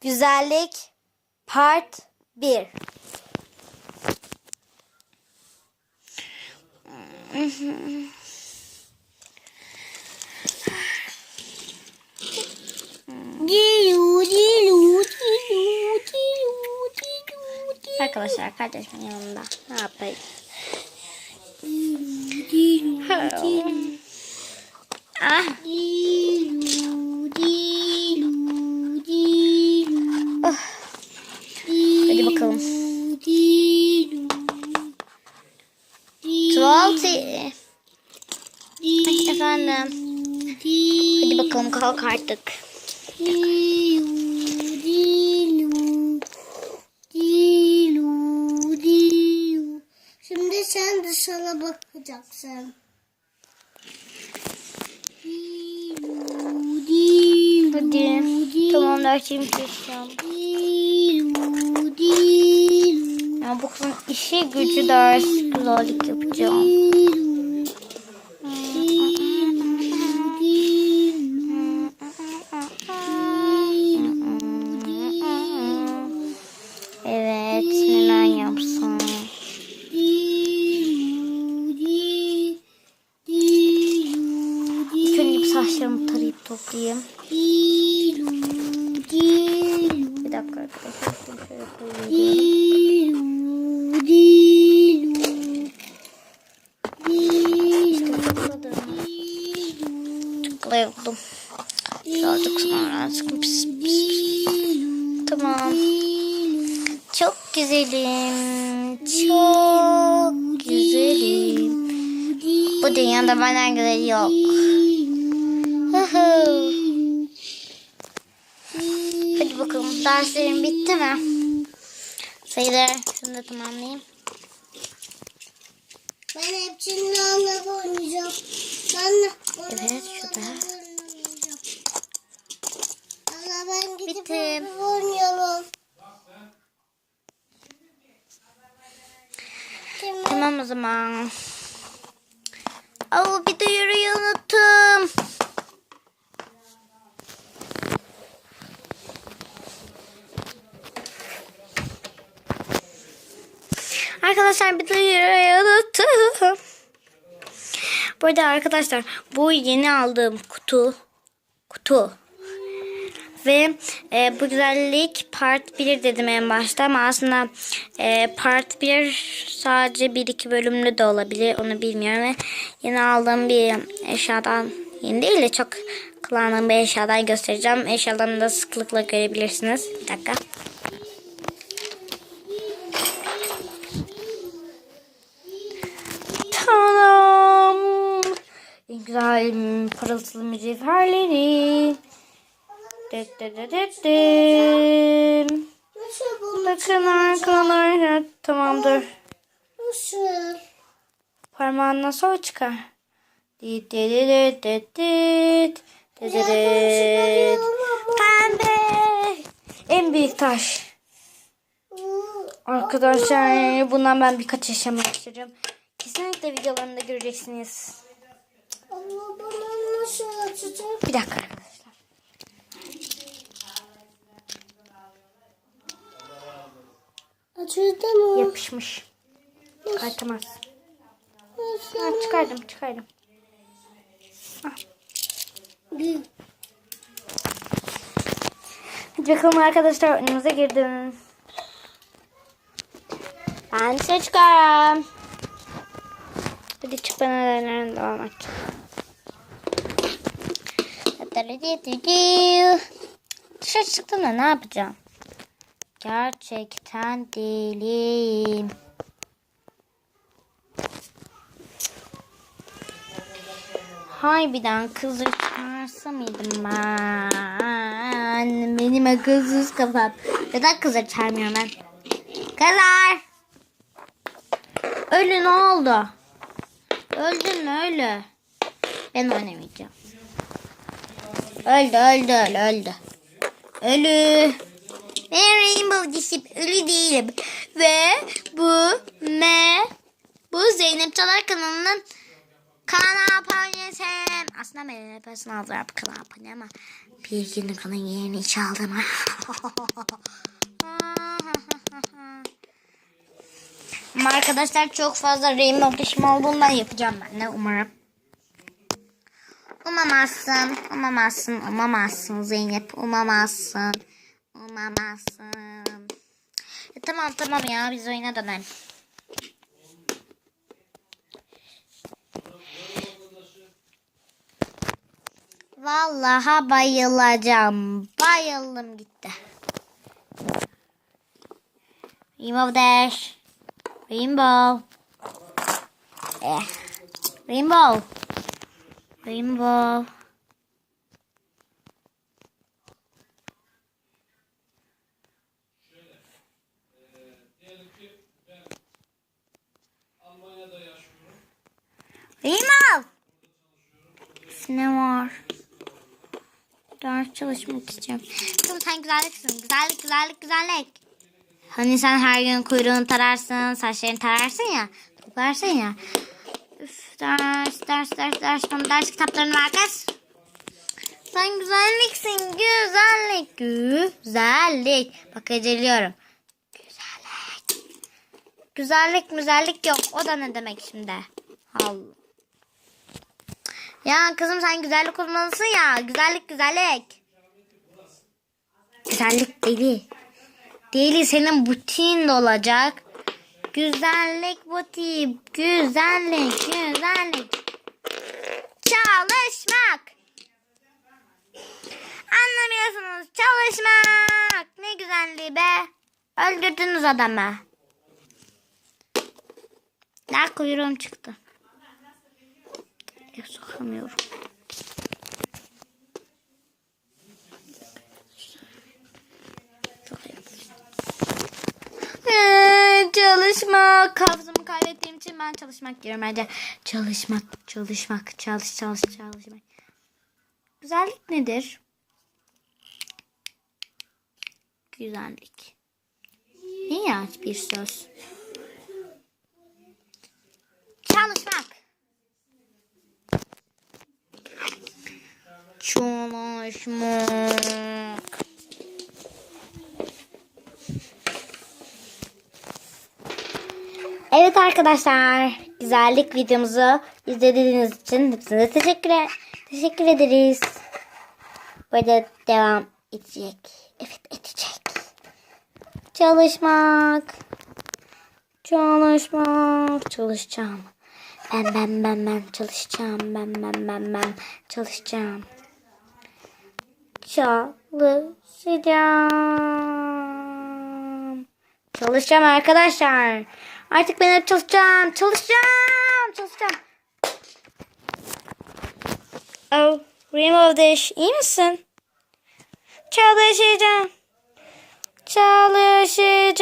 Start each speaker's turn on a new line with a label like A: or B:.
A: Güzellik Part 1
B: Dilu dilu dilu dilu dilu dilu.
A: Arkadaşlar kardeşimin yanında. Ne yapayım? Ah, Efendim. Hadi bakalım kalk artık.
B: Şimdi sen dışarı bakacaksın.
A: Hadi. Tamam dersimi
B: dilu
A: Ya bu kızın işi gücü ders güzellik yapacağım. Toplayayım. Bir dakika arkadaşlar. Şöyle koyayım. Toplayabildim. Birazcık sonra sıkın pis pis. Tamam. Çok güzelim. Çok güzelim. Bu dünyada benden güzel yok. Hadi bakalım derslerim bitti mi? Sayıları şunu da tamamlayayım.
B: Ben hepsini alıp oynayacağım. Ben
A: Evet, şu da.
B: Allah ben gidip
A: Bitti.
B: oynayalım.
A: Tamam o zaman. Aa, bir duyuruyu unuttum. Arkadaşlar bir duyuruyu unuttum. Bu arada arkadaşlar bu yeni aldığım kutu. Kutu. Ve e, bu güzellik part 1 dedim en başta ama aslında e, part 1 sadece 1-2 bölümlü de olabilir onu bilmiyorum ve yeni aldığım bir eşyadan yeni değil de çok kullandığım bir eşyadan göstereceğim. Eşyalarını da sıklıkla görebilirsiniz. Bir dakika. Tamam. En güzel parıltılı mücevherleri. Dıt dıt dıt.
B: nasıl bu?
A: Bakın arkalar. Tamamdır.
B: Nasıl?
A: Parmağından sonra çıkar. Dit dit dit dit dit. Dit dit dit. Pembe. En büyük taş. Arkadaşlar bundan ben birkaç yaşamak istiyorum. Kesinlikle videolarında göreceksiniz.
B: Nasıl açacak?
A: Bir dakika arkadaşlar.
B: Açıldı mı?
A: Yapışmış.
B: Nasıl?
A: Ha, çıkardım çıkardım.
B: Bir.
A: Hadi bakalım arkadaşlar önümüze girdim. Ben size çıkarım. Hadi çık nereden devam et. Dışarı çıktım da ne yapacağım? Gerçekten değilim. Harbiden kızı çağırsa mıydım ben? Benim akılsız kafam. Neden kızı çağırmıyorum ben? Kızlar! Ölü ne oldu? Öldün mü ölü? Ben oynamayacağım. Öldü öldü öldü öldü. Ölü. Ben Rainbow Disip ölü değilim. Ve bu me bu Zeynep Çalar kanalının Kanal abonesi. Aslında benim hepsini aldılar bu kanal abone ama Bilginin kanın yerini çaldım. Arkadaşlar çok fazla Rainbow Dash'im olduğundan yapacağım ben de umarım. Umamazsın, umamazsın, umamazsın Zeynep, umamazsın, umamazsın. E, tamam tamam ya biz oyuna dönelim. Vallahi bayılacağım. Bayıldım gitti. Rainbow Dash. Rainbow. Eh. Rainbow. Rainbow. Rainbow. Ne var? Ders çalışmak istiyorum. Kızım sen güzelliksin. Güzellik, güzellik, güzellik. Hani sen her gün kuyruğunu tararsın, saçlarını tararsın ya. Toplarsın ya. Ders, ders, ders, ders. Bana ders kitaplarını ver kız. Sen güzelliksin. Güzellik. Güzellik. Bak eceliyorum. Güzellik. Güzellik, güzellik yok. O da ne demek şimdi? Allah. Ya kızım sen güzellik olmalısın ya. Güzellik güzellik. Güzellik deli. Deli senin butiğin de olacak. Güzellik butiği. Güzellik güzellik. Çalışmak. Anlamıyorsunuz. Çalışmak. Ne güzelliği be. Öldürdünüz adamı. Daha kuyruğum çıktı. Ya sokamıyorum. Çok iyi. Çalışmak. Hafızamı kaybettiğim için ben çalışmak diyorum bence. Çalışmak, çalışmak, çalış, çalış, çalışmak. Güzellik nedir? Güzellik. Ne ya bir söz? Çalışmak. Çalışmak. Evet arkadaşlar, güzellik videomuzu izlediğiniz için hepinize teşekkür, teşekkür ederiz. Böyle devam edecek. Evet edecek. Çalışmak. Çalışmak. Çalışacağım. Ben ben ben ben çalışacağım. Ben ben ben ben çalışacağım. Çalışacağım. Çalışacağım arkadaşlar. Artık ben hep çalışacağım. Çalışacağım. Çalışacağım. Oh, Rainbow Dash iyi misin? Çalışacağım. Çalışacağım.